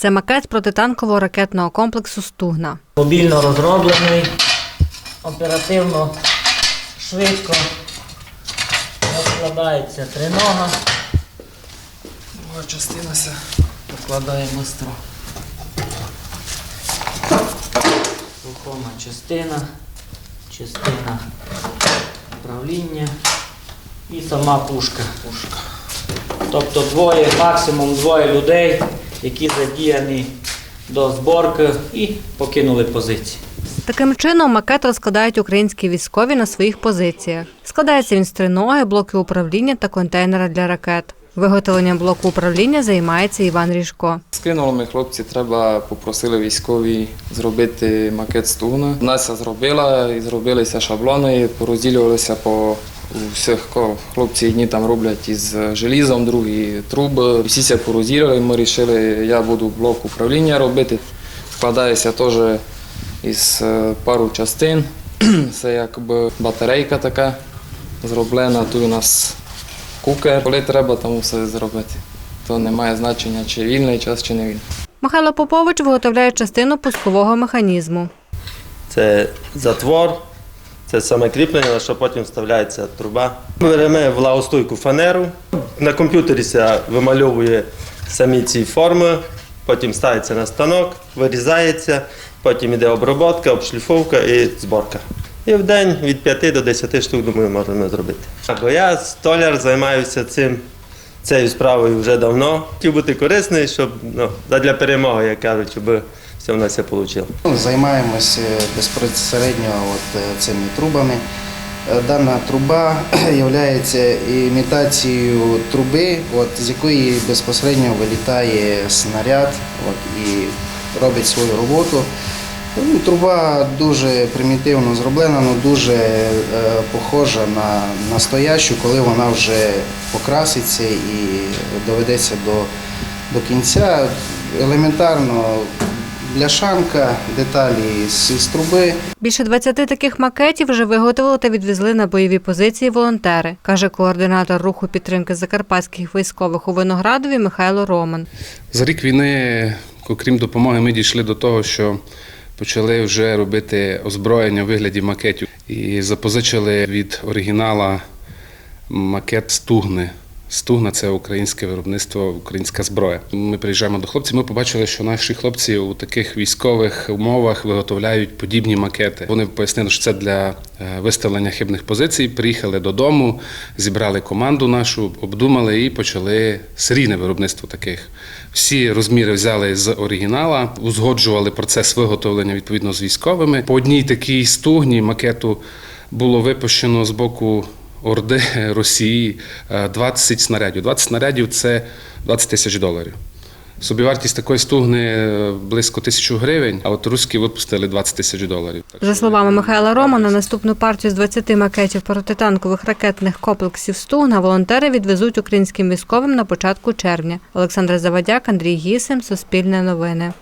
Це макет протитанкового ракетного комплексу Стугна. Мобільно розроблений, оперативно, швидко розкладається тринога. Друга частина ся покладає швидко. Рухома частина, частина управління і сама пушка. пушка. Тобто двоє, максимум двоє людей, які задіяні до зборки і покинули позиції. Таким чином макет розкладають українські військові на своїх позиціях. Складається він з триноги, блоки управління та контейнера для ракет. Виготовленням блоку управління займається Іван Ріжко. Скинули ми хлопці, треба попросили військові зробити макет стугна. Настя зробила і зробилися шаблони, порозділювалися по всіх хлопці одні там роблять із желізом, другі труби. Всі це порозділили. Ми вирішили, я буду блок управління робити. Складається теж із е, пару частин. Це якби батарейка така зроблена. Тут у нас кукер, коли треба, там все зробити. То не має значення, чи вільний час, чи не вільний. Михайло Попович виготовляє частину пускового механізму. Це затвор, це саме кріплення, на що потім вставляється труба. Беремо влагостойку фанеру. На комп'ютері ся вимальовує самі ці форми, потім ставиться на станок, вирізається, потім йде обробка, обшліфовка і зборка. І в день від 5 до 10 штук, думаю, можемо зробити. Бо я столяр, займаюся цим. Цією справою вже давно. Хотів бути корисний, щоб ну, для перемоги, як кажуть, щоб все в нас все вийшло. Ну, Займаємося безпосередньо от е, цими трубами. Е, Дана труба є імітацією труби, от, з якої безпосередньо вилітає снаряд от, і робить свою роботу. Ну, Труба дуже примітивно зроблена, але дуже е, похожа на настоящу, коли вона вже покраситься і доведеться до, до кінця. Елементарно бляшанка, деталі з, з труби. Більше 20 таких макетів вже виготовили та відвезли на бойові позиції волонтери, каже координатор руху підтримки закарпатських військових у Виноградові Михайло Роман. За рік війни, окрім допомоги, ми дійшли до того, що почали вже робити озброєння у вигляді макетів і запозичили від оригінала макет стугни. Стугна це українське виробництво, українська зброя. Ми приїжджаємо до хлопців. Ми побачили, що наші хлопці у таких військових умовах виготовляють подібні макети. Вони пояснили, що це для е, виставлення хибних позицій. Приїхали додому, зібрали команду нашу, обдумали і почали серійне виробництво таких. Всі розміри взяли з оригінала, узгоджували процес виготовлення відповідно з військовими. По одній такій стугні макету було випущено з боку Орди Росії е, 20 снарядів. 20 снарядів це 20 тисяч доларів. Собівартість такої стугни е, близько тисячу гривень, а от руські випустили 20 тисяч доларів. За словами Михайла Романа, наступну партію з 20 макетів протитанкових ракетних комплексів Стугна волонтери відвезуть українським військовим на початку червня. Олександр Завадяк, Андрій Гісим, Суспільне новини.